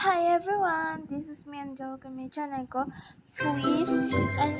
Hi everyone, this is me Angelica may channel ko. Please and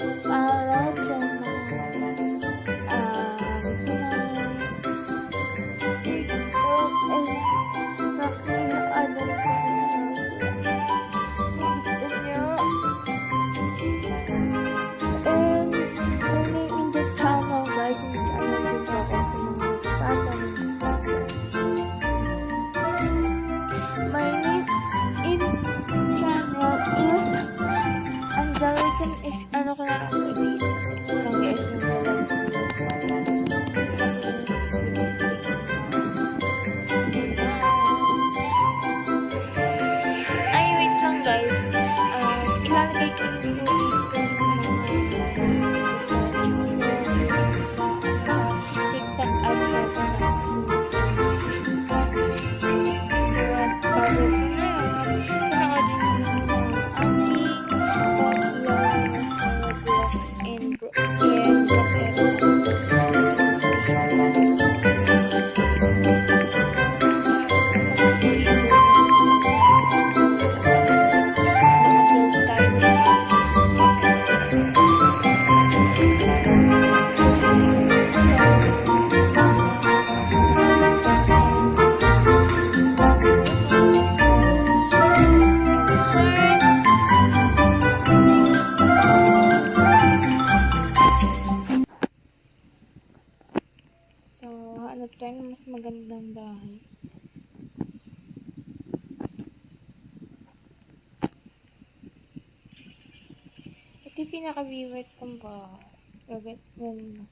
pinaka-favorite kong bahay. Gagad, ganun.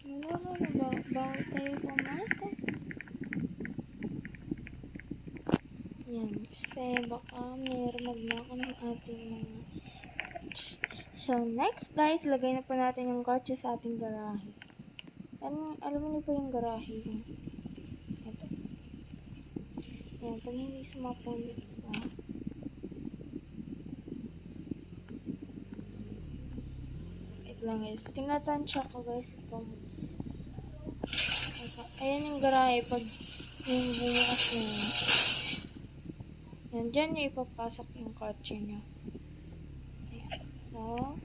Wala na ba? Bawal tayo pumasok. Yan. Kasi baka meron magnako ng ating mga So, next guys, lagay na po natin yung kotse sa ating garahe. Alam mo niyo po yung garahe ko. Ito. Yan, pag hindi sumapulit pa. Wait lang guys. Tinatansya ko guys kung Ayan yung garahe pag yung bumukas na. Yan, dyan niyo ipapasok yung kotse niyo. Ayan. So,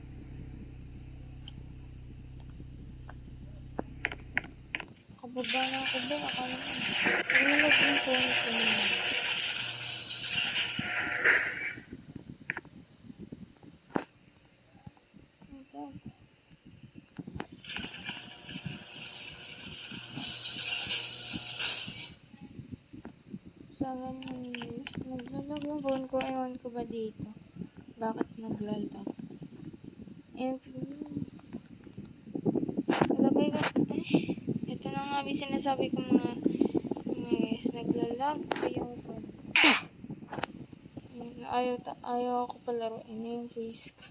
kababa na ako ba? Akala ko. Ilag yung phone ko na. Ito. Sa ganun guys, naglalag yung phone ko. Ewan ko ba dito? Bakit naglalag? And, nalagay ko, eh, ito na nga, may sinasabi ko mga, mga guys, naglalag ko yung Ayaw, ta- ayaw ako palaruin yung face ko.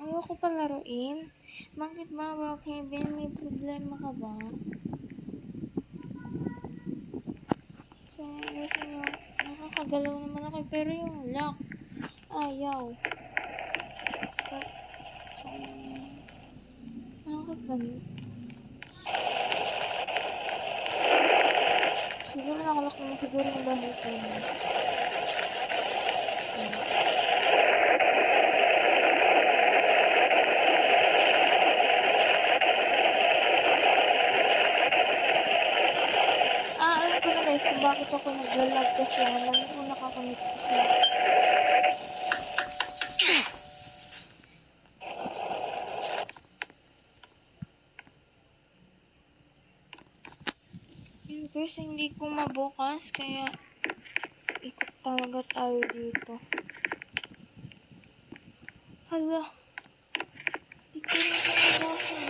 Ayaw ko palaruin. Bakit ba, bro, Kevin? May problema ka ba? So, guys, ayaw, nakakagalaw naman ako, pero yung lock, ayaw. But, so, ganun? Siguro nakalak naman siguro yung bahay ko. Ah, alam ko na guys kung bakit ako naglalag kasi alam ko nakakonect ko sa Yun guys, hindi ko mabukas kaya ikot talaga tayo dito. Hala. Ko na talaga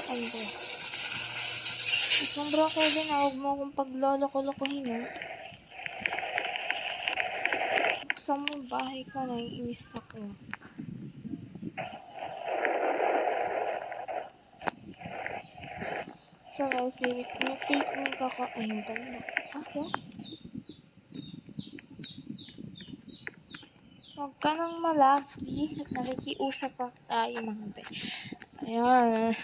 Ano ba? Isang bro, Kevin, ah, huwag mo akong pagloloko-lokohin, oh. Buksan mo yung bahay ko, naiinis ako. So guys, baby, nag-taping ko ko. Ayun pala. Kasi, huwag ka nang malag. Please, nakikiusap pa tayo mga be. Ayan.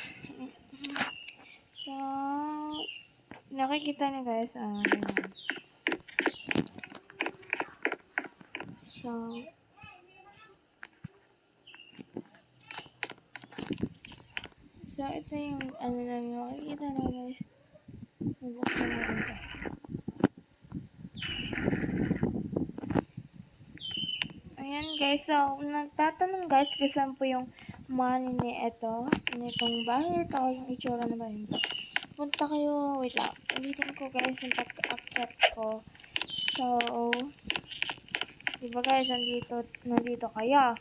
So, nakikita niyo guys, ah, ganyan. So, so ito yung ano namin makikita na guys. Bubuksan natin ito. Ayan guys, so nagtatanong guys kung po yung money ni ito, nitong bahay ito, yung itsura na ba yun? Punta kayo, wait lang, ulitin ko guys yung pag-akyat ko. So, di ba guys, nandito, nandito kayo.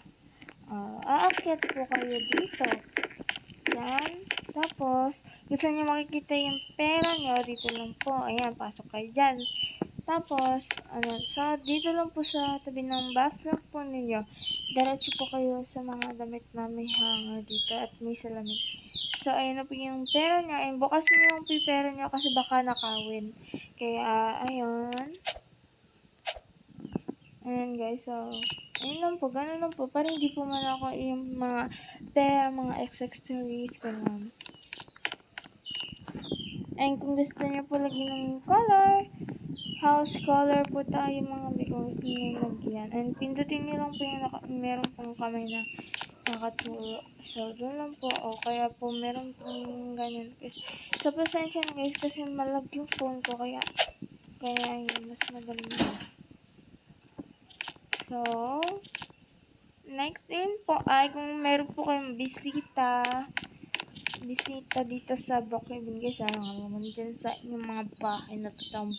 Ah, aakyat po kayo dito. Yan. Tapos, gusto niyo makikita yung pera niyo, dito lang po. Ayan, pasok kayo dyan. Tapos, ano, so, dito lang po sa tabi ng bathroom po ninyo. Diretso po kayo sa mga damit na may hanger dito at may salamin. So, ayun na po yung pera niya. Ayun, bukas niyo yung pera niyo kasi baka nakawin. Kaya, ayun. Ayan guys, so, ayun lang po, ganun lang po. Para hindi po man ako yung mga pera, mga accessories, ganun. And kung gusto niyo po lagyan ng color, house color po tayo mga because niyo lagyan. And pindutin niyo lang po yung naka, meron pong kamay na nakaturo. So, doon lang po. O, kaya po meron pong ganyan. Kasi, so, pasensya guys kasi malag yung phone ko. Kaya, kaya yun, mas madali na. So, next din po ay kung meron po kayong bisita, bisita dito sa Brookhaven guys, ano naman dyan sa inyong mga bahay na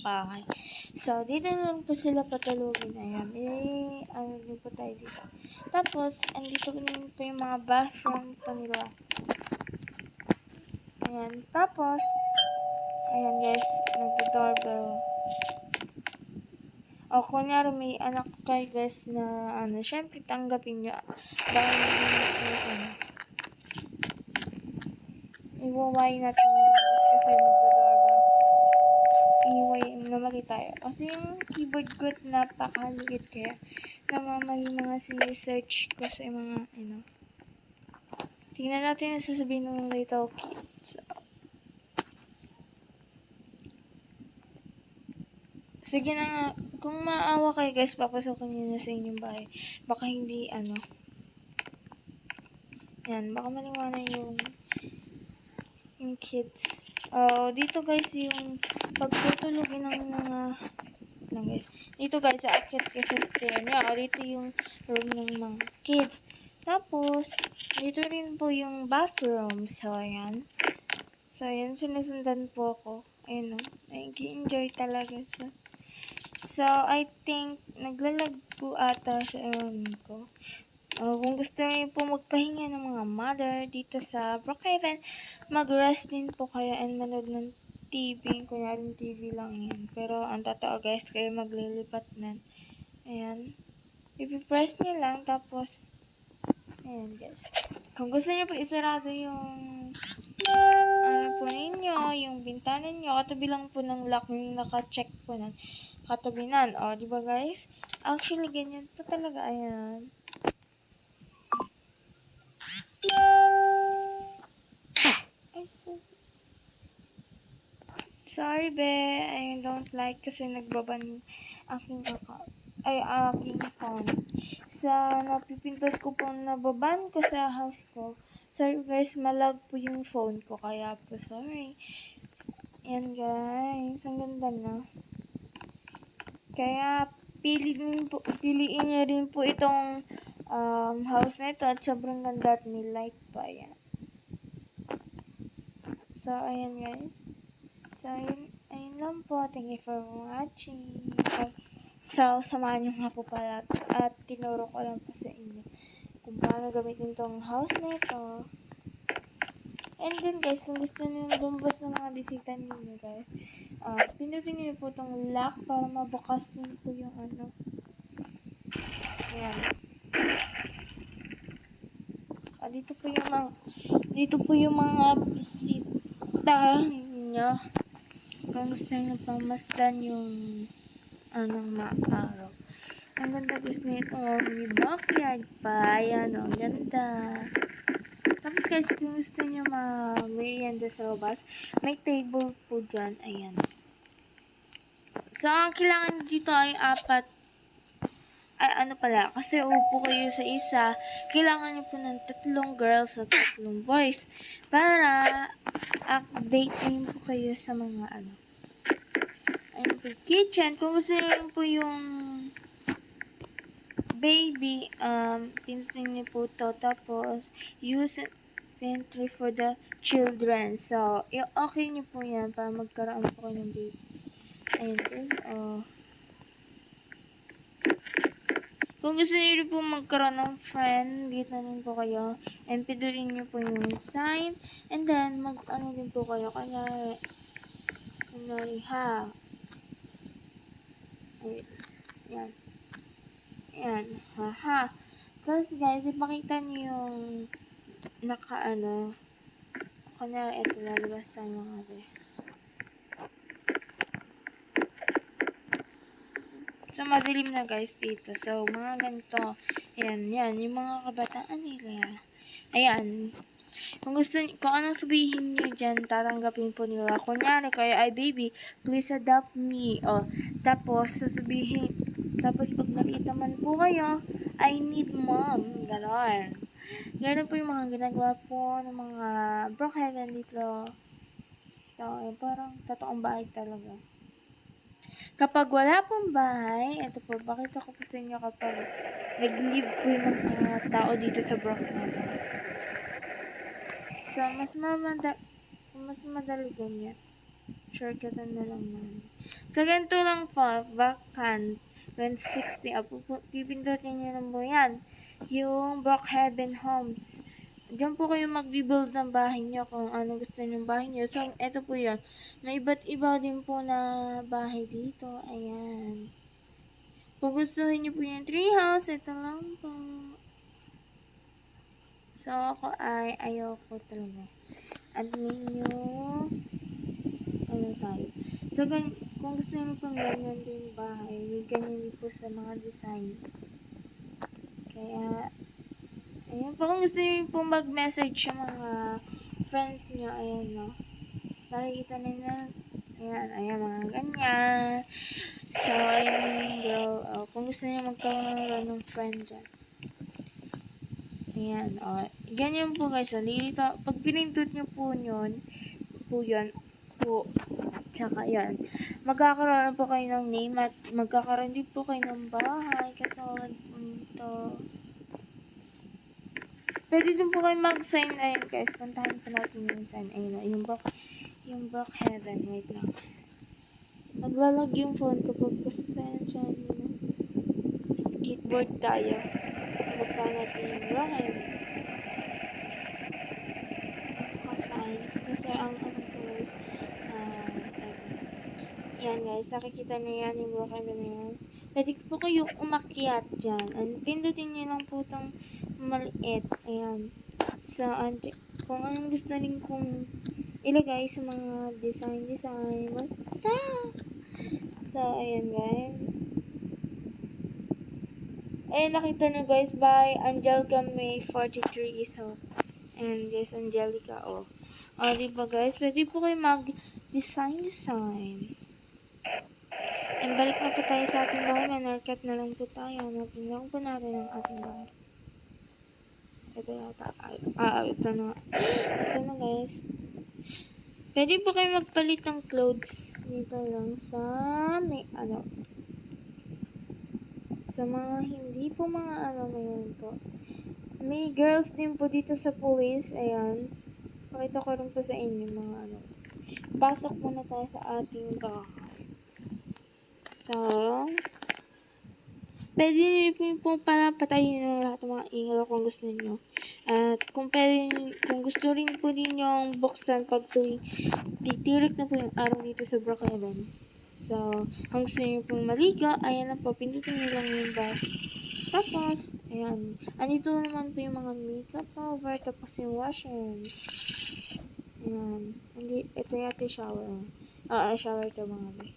bahay. So, dito na po sila patulogin. Ayan, eh, ano din po tayo dito. Tapos, andito po din po yung mga bathroom po nila. Ayan, tapos, ayan guys, nagdo-doorbell. O, kunyari may anak kayo guys na, ano, syempre tanggapin nyo. Baka nyo, ano, iwaway natin kasi magdodoorbell. Iway, namali tayo. Kasi yung keyboard ko napakaliit kaya namamali mga sinesearch ko sa mga, ano. Tingnan natin yung sasabihin ng little kids. Sige na nga, kung maawa kayo guys, papasokin nyo na sa inyong bahay. Baka hindi, ano. Yan, baka maliwanag yung yung kids. Oh, dito guys yung pagtutulogin ng mga lang guys. Dito guys, aakyat kayo sa stair niya. O, dito yung room ng mga kids. Tapos, dito rin po yung bathroom. So, ayan. So, ayan, sinusundan po ako. Ayun, no. Nag-enjoy talaga siya. So, I think, naglalag po ata siya ewan ko. Uh, kung gusto niyo po magpahinga ng mga mother dito sa Brookhaven, mag-rest din po kayo and manood ng TV. Kunyari TV lang yan. Pero, ang totoo guys, kayo maglilipat na. Ayan. Ipipress niyo lang, tapos, ayan guys. Kung gusto niyo po isarado yung ano po ninyo, yung bintana niyo, katabi lang po ng lock yung naka-check po nan katabinan. O, di ba guys? Actually, ganyan po talaga. Ayan. Ay, so... Sorry, be. I don't like kasi nagbaban aking account. Ay, aking phone. Sa napipindot ko po nababan ko sa house ko. Sorry guys, malag po yung phone ko. Kaya po, sorry. Yan guys. Ang ganda na. Kaya, piliin, po, piliin nyo rin po itong um, house na ito at sobrang ganda at may light pa. Yan. So, ayan guys. So, ayun, ayun lang po. Thank you for watching. So, samahan nyo nga po pala at tinuro ko lang po sa inyo kung paano gamitin tong house na ito. And then guys, kung gusto niyo lumabas ng mga bisita ninyo guys, uh, pindutin niyo po itong lock para mabukas din po yung ano. Ayan. Ah, dito po yung mga, dito po yung mga bisita ninyo. Kung gusto niyo pamasdan yung anong maaraw. Ang ganda guys nito. May backyard pa. Ayan o. Ganda. Tapos guys, kung gusto nyo ma-merienda sa labas, may table po dyan. Ayan. So, ang kailangan dito ay apat ay ano pala, kasi upo kayo sa isa, kailangan nyo po ng tatlong girls at tatlong boys para update din po kayo sa mga ano. Po, kitchen. Kung gusto nyo po yung baby, um, pindutin nyo po to. Tapos, use pantry for the children. So, okay nyo po yan para magkaroon po kayo ng baby. Ayun guys, oh. Kung gusto niyo po magkaroon ng friend, dito din po kayo. And pindutin niyo po yung sign. And then, mag ano din po kayo. Kanyari, kanyari, ha. Ay, yan. Yan, ha, ha. Tapos guys, ipakita niyo yung naka ano. Kanyari, ito lalabas tayo mga be. So, madilim na guys dito. So, mga ganito. Ayan, yan. Yung mga kabataan nila. Ayan. Kung gusto kung anong sabihin niyo dyan, tatanggapin po nila. Kunyari, kayo ay baby, please adopt me. O, tapos, sasabihin, tapos pag nakita man po kayo, I need mom. Ganon. Ganon po yung mga ginagawa po ng mga Brookhaven dito. So, ayun, parang totoong bahay talaga. Kapag wala pong bahay, ito po, bakit ako po sa inyo kapag nag-live po yung mga tao dito sa Brookhaven. So, mas mamada mas madali ganyan. Shortcutan na lang namin. So, ganito lang po, vacant, 160, apo po, pipindutin nyo lang po yan. Yung Brookhaven Homes. Diyan po kayo mag-build ng bahay nyo kung ano gusto nyo bahay nyo. So, eto po yun. May iba't iba din po na bahay dito. Ayan. Kung gusto nyo po yung treehouse, ito lang po. So, ako ay ayoko talaga. Admin nyo. Ano tayo. So, gan kung gusto nyo pong ganyan din bahay, may ganyan din po sa mga design. Kaya, Ayan po, kung gusto niyo po mag-message sa mga friends niyo, ayan no. Nakikita nila, ayan, ayan, mga ganyan. So, ayan yung girl. Oh, kung gusto niyo magkaroon ng friend dyan. Ayan, oh. Ganyan po guys, oh. Lilito, pag pinindot niyo po yun, po yun, po, tsaka yan. Magkakaroon po kayo ng name at magkakaroon din po kayo ng bahay, katulad po nito. Pwede din po kayo mag-sign. Ayun guys, puntahan po natin yung sign. Ayun na, yung book, yung book heaven. Wait lang. Naglalag yung phone ko pag pasensya nyo. Skateboard tayo. Bukta natin yung heaven. Signs. Kasi ang ano ko guys, ah, yan guys, nakikita na yan yung heaven na yan. Pwede po kayo umakyat dyan. And pindutin nyo lang po itong maliit. Ayan. Sa, ante- kung anong gusto rin kong ilagay sa mga design-design. Basta! So, ayan guys. Ayan, nakita nyo guys by Angelica May 43. So, ayan guys, Angelica, oh. O, diba guys? Pwede po kayo mag-design-design. And balik na po tayo sa ating bahay. Manarkat na lang po tayo. Hanapin lang po natin ang ating bahay. Ito yata. Ay, ah, ito na. Ito na guys. Pwede po kayo magpalit ng clothes dito lang sa may ano. Sa mga hindi po mga ano mayroon po. May girls din po dito sa police. Ayan. Pakita ko rin po sa inyo mga ano. Pasok muna tayo sa ating bahay. So, pwede nyo po para patayin ng lahat ng mga ingay kung gusto niyo. At kung pwede, kung gusto rin po ninyong buksan pag tuwing titirik na po yung araw dito sa Brookhaven. So, kung gusto niyo pong maligo, ayan na po, pindutin niyo lang yung bath. Tapos, ayan. Andito naman po yung mga makeup cover, tapos yung washing. Ayan. Hindi, ito yata yung shower. Ah, ah, shower to mga be.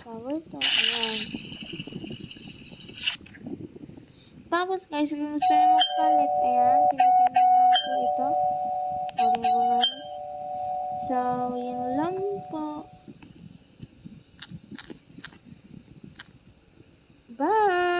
Shower to. Ayan. Tapos guys, kung gusto niyo magpalit, ayan, pindutin niyo lang po ito. So, yun lang po. Bye.